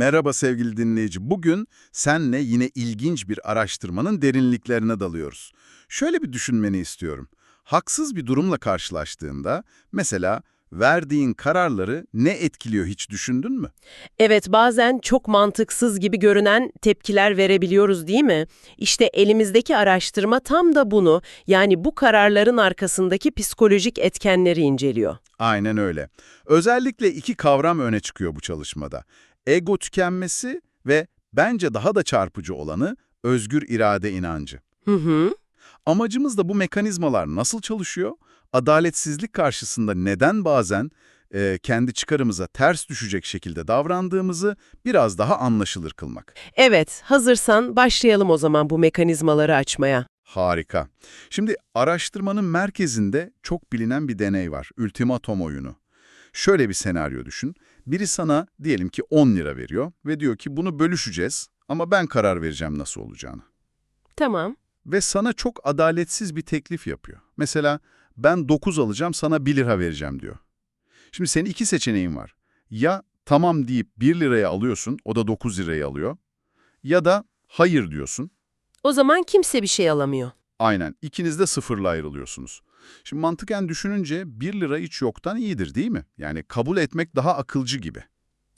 Merhaba sevgili dinleyici. Bugün senle yine ilginç bir araştırmanın derinliklerine dalıyoruz. Şöyle bir düşünmeni istiyorum. Haksız bir durumla karşılaştığında, mesela verdiğin kararları ne etkiliyor hiç düşündün mü? Evet, bazen çok mantıksız gibi görünen tepkiler verebiliyoruz değil mi? İşte elimizdeki araştırma tam da bunu, yani bu kararların arkasındaki psikolojik etkenleri inceliyor. Aynen öyle. Özellikle iki kavram öne çıkıyor bu çalışmada. Ego tükenmesi ve bence daha da çarpıcı olanı özgür irade inancı. Hı hı. Amacımız da bu mekanizmalar nasıl çalışıyor? Adaletsizlik karşısında neden bazen e, kendi çıkarımıza ters düşecek şekilde davrandığımızı biraz daha anlaşılır kılmak. Evet, hazırsan başlayalım o zaman bu mekanizmaları açmaya. Harika. Şimdi araştırmanın merkezinde çok bilinen bir deney var. Ultimatom oyunu. Şöyle bir senaryo düşün. Biri sana diyelim ki 10 lira veriyor ve diyor ki bunu bölüşeceğiz ama ben karar vereceğim nasıl olacağını. Tamam. Ve sana çok adaletsiz bir teklif yapıyor. Mesela ben 9 alacağım sana 1 lira vereceğim diyor. Şimdi senin iki seçeneğin var. Ya tamam deyip 1 liraya alıyorsun o da 9 liraya alıyor. Ya da hayır diyorsun. O zaman kimse bir şey alamıyor. Aynen. İkiniz de sıfırla ayrılıyorsunuz. Şimdi mantıken düşününce 1 lira hiç yoktan iyidir değil mi? Yani kabul etmek daha akılcı gibi.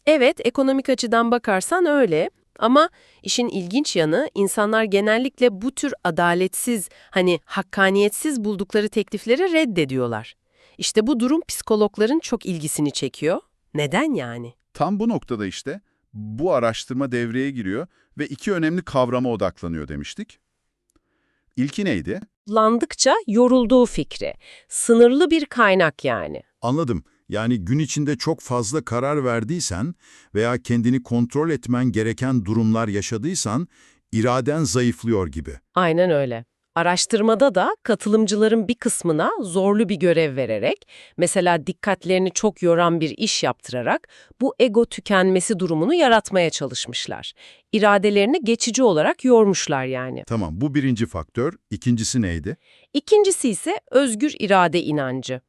Evet, ekonomik açıdan bakarsan öyle. Ama işin ilginç yanı insanlar genellikle bu tür adaletsiz, hani hakkaniyetsiz buldukları teklifleri reddediyorlar. İşte bu durum psikologların çok ilgisini çekiyor. Neden yani? Tam bu noktada işte bu araştırma devreye giriyor ve iki önemli kavrama odaklanıyor demiştik. İlki neydi? Landıkça yorulduğu fikri. Sınırlı bir kaynak yani. Anladım. Yani gün içinde çok fazla karar verdiysen veya kendini kontrol etmen gereken durumlar yaşadıysan iraden zayıflıyor gibi. Aynen öyle. Araştırmada da katılımcıların bir kısmına zorlu bir görev vererek, mesela dikkatlerini çok yoran bir iş yaptırarak bu ego tükenmesi durumunu yaratmaya çalışmışlar. İradelerini geçici olarak yormuşlar yani. Tamam bu birinci faktör. İkincisi neydi? İkincisi ise özgür irade inancı.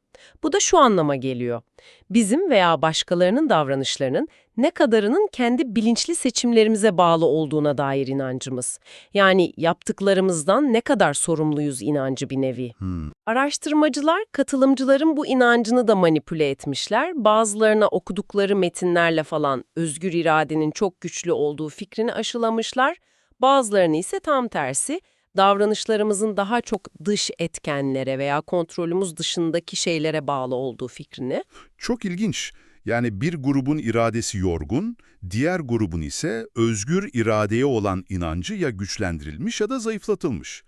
Bu da şu anlama geliyor. Bizim veya başkalarının davranışlarının ne kadarının kendi bilinçli seçimlerimize bağlı olduğuna dair inancımız. Yani yaptıklarımızdan ne kadar sorumluyuz inancı bir nevi. Hmm. Araştırmacılar katılımcıların bu inancını da manipüle etmişler. Bazılarına okudukları metinlerle falan özgür iradenin çok güçlü olduğu fikrini aşılamışlar. Bazılarını ise tam tersi davranışlarımızın daha çok dış etkenlere veya kontrolümüz dışındaki şeylere bağlı olduğu fikrini. Çok ilginç. Yani bir grubun iradesi yorgun, diğer grubun ise özgür iradeye olan inancı ya güçlendirilmiş ya da zayıflatılmış.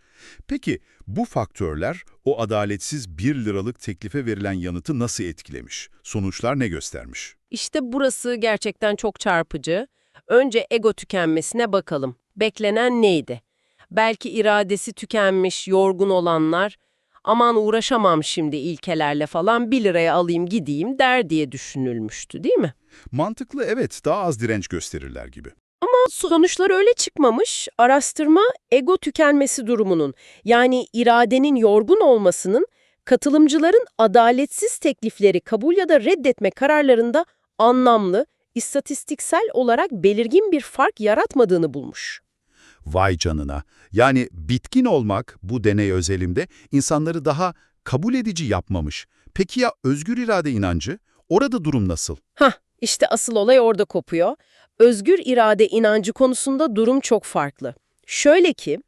Peki bu faktörler o adaletsiz 1 liralık teklife verilen yanıtı nasıl etkilemiş? Sonuçlar ne göstermiş? İşte burası gerçekten çok çarpıcı. Önce ego tükenmesine bakalım. Beklenen neydi? Belki iradesi tükenmiş, yorgun olanlar, aman uğraşamam şimdi ilkelerle falan 1 liraya alayım gideyim der diye düşünülmüştü değil mi? Mantıklı evet, daha az direnç gösterirler gibi. Sonuçlar öyle çıkmamış. Araştırma ego tükenmesi durumunun yani iradenin yorgun olmasının katılımcıların adaletsiz teklifleri kabul ya da reddetme kararlarında anlamlı, istatistiksel olarak belirgin bir fark yaratmadığını bulmuş. Vay canına. Yani bitkin olmak bu deney özelinde insanları daha kabul edici yapmamış. Peki ya özgür irade inancı? Orada durum nasıl? Hah, işte asıl olay orada kopuyor. Özgür irade inancı konusunda durum çok farklı. Şöyle ki,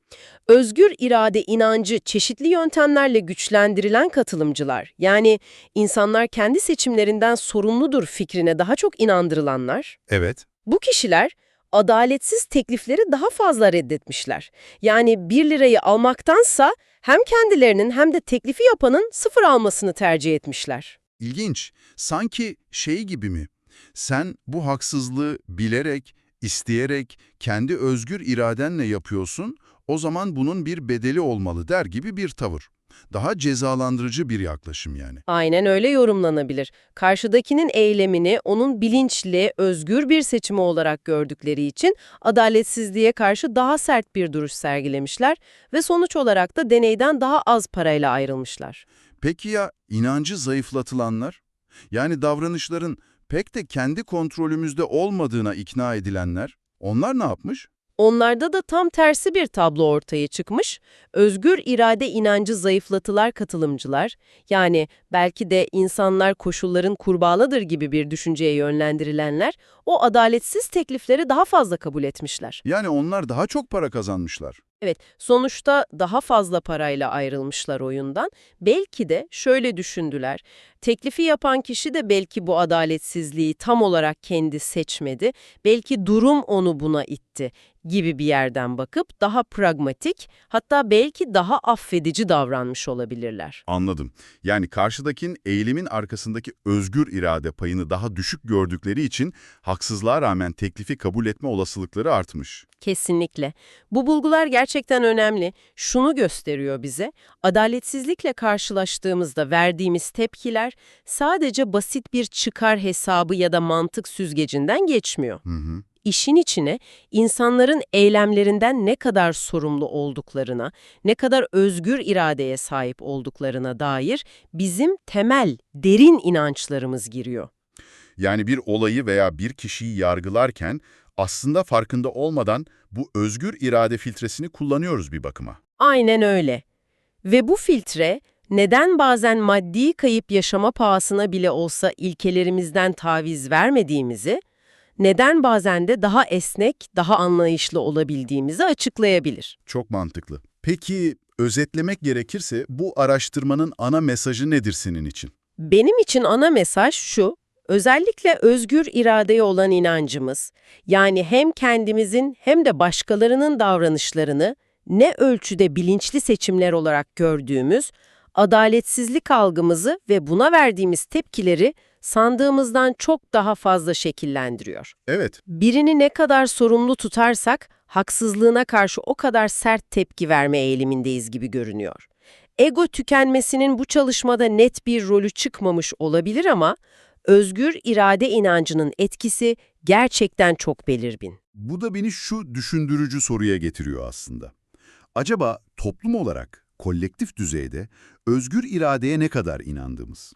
özgür irade inancı çeşitli yöntemlerle güçlendirilen katılımcılar, yani insanlar kendi seçimlerinden sorumludur fikrine daha çok inandırılanlar, Evet. bu kişiler adaletsiz teklifleri daha fazla reddetmişler. Yani 1 lirayı almaktansa hem kendilerinin hem de teklifi yapanın sıfır almasını tercih etmişler. İlginç. Sanki şey gibi mi? Sen bu haksızlığı bilerek, isteyerek, kendi özgür iradenle yapıyorsun, o zaman bunun bir bedeli olmalı der gibi bir tavır. Daha cezalandırıcı bir yaklaşım yani. Aynen öyle yorumlanabilir. Karşıdakinin eylemini onun bilinçli, özgür bir seçimi olarak gördükleri için adaletsizliğe karşı daha sert bir duruş sergilemişler ve sonuç olarak da deneyden daha az parayla ayrılmışlar. Peki ya inancı zayıflatılanlar? Yani davranışların Pek de kendi kontrolümüzde olmadığına ikna edilenler, onlar ne yapmış? Onlarda da tam tersi bir tablo ortaya çıkmış. Özgür irade inancı zayıflatılar katılımcılar, yani belki de insanlar koşulların kurbağalıdır gibi bir düşünceye yönlendirilenler, o adaletsiz teklifleri daha fazla kabul etmişler. Yani onlar daha çok para kazanmışlar. Evet, sonuçta daha fazla parayla ayrılmışlar oyundan. Belki de şöyle düşündüler. Teklifi yapan kişi de belki bu adaletsizliği tam olarak kendi seçmedi. Belki durum onu buna itti gibi bir yerden bakıp daha pragmatik, hatta belki daha affedici davranmış olabilirler. Anladım. Yani karşıdakinin eğilimin arkasındaki özgür irade payını daha düşük gördükleri için haksızlığa rağmen teklifi kabul etme olasılıkları artmış. Kesinlikle. Bu bulgular gerçekten önemli. Şunu gösteriyor bize, adaletsizlikle karşılaştığımızda verdiğimiz tepkiler sadece basit bir çıkar hesabı ya da mantık süzgecinden geçmiyor. Hı hı. İşin içine insanların eylemlerinden ne kadar sorumlu olduklarına, ne kadar özgür iradeye sahip olduklarına dair bizim temel, derin inançlarımız giriyor. Yani bir olayı veya bir kişiyi yargılarken aslında farkında olmadan bu özgür irade filtresini kullanıyoruz bir bakıma. Aynen öyle. Ve bu filtre neden bazen maddi kayıp yaşama pahasına bile olsa ilkelerimizden taviz vermediğimizi, neden bazen de daha esnek, daha anlayışlı olabildiğimizi açıklayabilir. Çok mantıklı. Peki özetlemek gerekirse bu araştırmanın ana mesajı nedir senin için? Benim için ana mesaj şu, özellikle özgür iradeye olan inancımız, yani hem kendimizin hem de başkalarının davranışlarını ne ölçüde bilinçli seçimler olarak gördüğümüz, adaletsizlik algımızı ve buna verdiğimiz tepkileri sandığımızdan çok daha fazla şekillendiriyor. Evet, Birini ne kadar sorumlu tutarsak, haksızlığına karşı o kadar sert tepki verme eğilimindeyiz gibi görünüyor. Ego tükenmesinin bu çalışmada net bir rolü çıkmamış olabilir ama özgür irade inancının etkisi gerçekten çok belirgin. bu da beni şu düşündürücü soruya getiriyor aslında. Acaba toplum olarak, kolektif düzeyde özgür iradeye ne kadar inandığımız?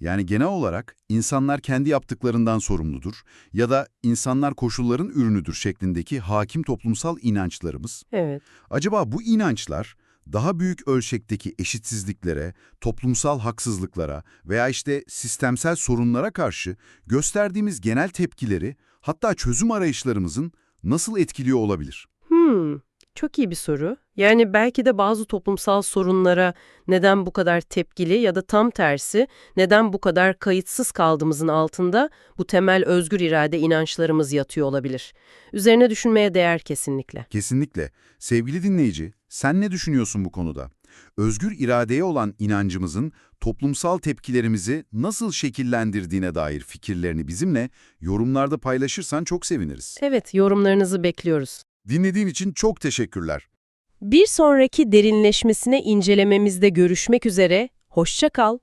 Yani genel olarak insanlar kendi yaptıklarından sorumludur ya da insanlar koşulların ürünüdür şeklindeki hakim toplumsal inançlarımız Evet. Acaba bu inançlar daha büyük ölçekteki eşitsizliklere, toplumsal haksızlıklara veya işte sistemsel sorunlara karşı gösterdiğimiz genel tepkileri, hatta çözüm arayışlarımızın nasıl etkiliyor olabilir? Hmm, çok iyi bir soru. Yani belki de bazı toplumsal sorunlara neden bu kadar tepkili ya da tam tersi neden bu kadar kayıtsız kaldığımızın altında bu temel özgür irade inançlarımız yatıyor olabilir. Üzerine düşünmeye değer kesinlikle. Kesinlikle. Sevgili dinleyici, sen ne düşünüyorsun bu konuda? Özgür iradeye olan inancımızın toplumsal tepkilerimizi nasıl şekillendirdiğine dair fikirlerini bizimle yorumlarda paylaşırsan çok seviniriz. Evet, yorumlarınızı bekliyoruz. Dinlediğin için çok teşekkürler. Bir sonraki derinleşmesine incelememizde görüşmek üzere, hoşça kal.